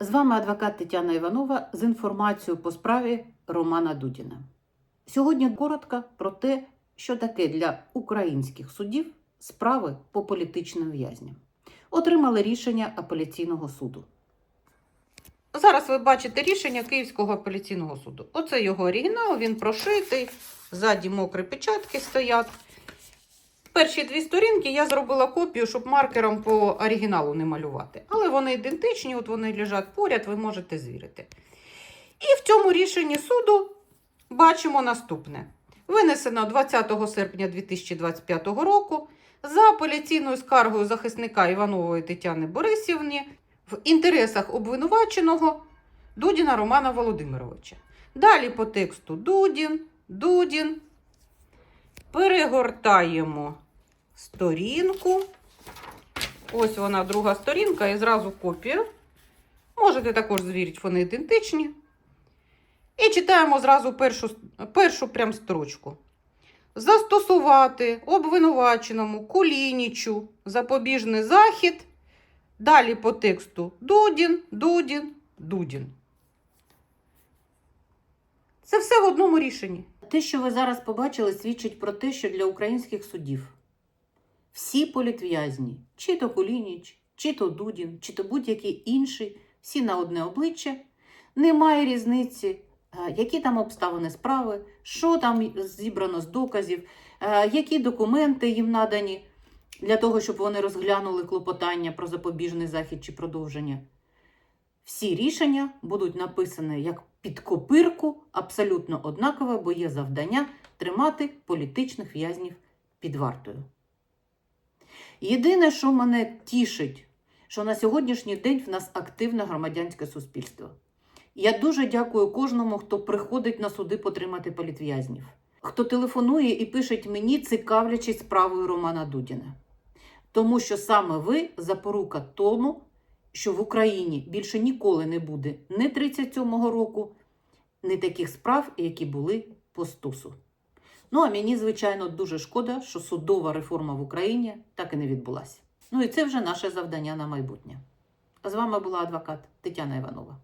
З вами адвокат Тетяна Іванова з інформацією по справі Романа Дудіна. Сьогодні коротко про те, що таке для українських судів справи по політичним в'язням. Отримали рішення апеляційного суду. Зараз ви бачите рішення Київського апеляційного суду. Оце його оригінал, він прошитий, ззаді мокрі печатки стоять. Перші дві сторінки я зробила копію, щоб маркером по оригіналу не малювати. Але вони ідентичні, от вони лежать поряд, ви можете звірити. І в цьому рішенні суду бачимо наступне: винесено 20 серпня 2025 року за апеляційною скаргою захисника Іванової Тетяни Борисівні в інтересах обвинуваченого Дудіна Романа Володимировича. Далі по тексту Дудін, Дудін. Перегортаємо сторінку. Ось вона, друга сторінка, і зразу копія. Можете також звірити, вони ідентичні. І читаємо зразу першу, першу прям строчку. Застосувати обвинуваченому Кулінічу запобіжний захід. Далі по тексту Дудін, Дудін, Дудін. Це все в одному рішенні. Те, що ви зараз побачили, свідчить про те, що для українських судів всі політв'язні, чи то Кулініч, чи то Дудін, чи то будь-який інший, всі на одне обличчя, немає різниці, е, які там обставини справи, що там зібрано з доказів, е, які документи їм надані для того, щоб вони розглянули клопотання про запобіжний захід чи продовження. Всі рішення будуть написані як під копирку, абсолютно однакове, бо є завдання тримати політичних в'язнів під вартою. Єдине, що мене тішить, що на сьогоднішній день в нас активне громадянське суспільство. Я дуже дякую кожному, хто приходить на суди потримати політв'язнів, хто телефонує і пише мені, цікавлячись справою Романа Дудіна. Тому що саме ви запорука тому, що в Україні більше ніколи не буде ні 37-го року, ні таких справ, які були по стусу. Ну, а мені, звичайно, дуже шкода, що судова реформа в Україні так і не відбулася. Ну і це вже наше завдання на майбутнє. А з вами була адвокат Тетяна Іванова.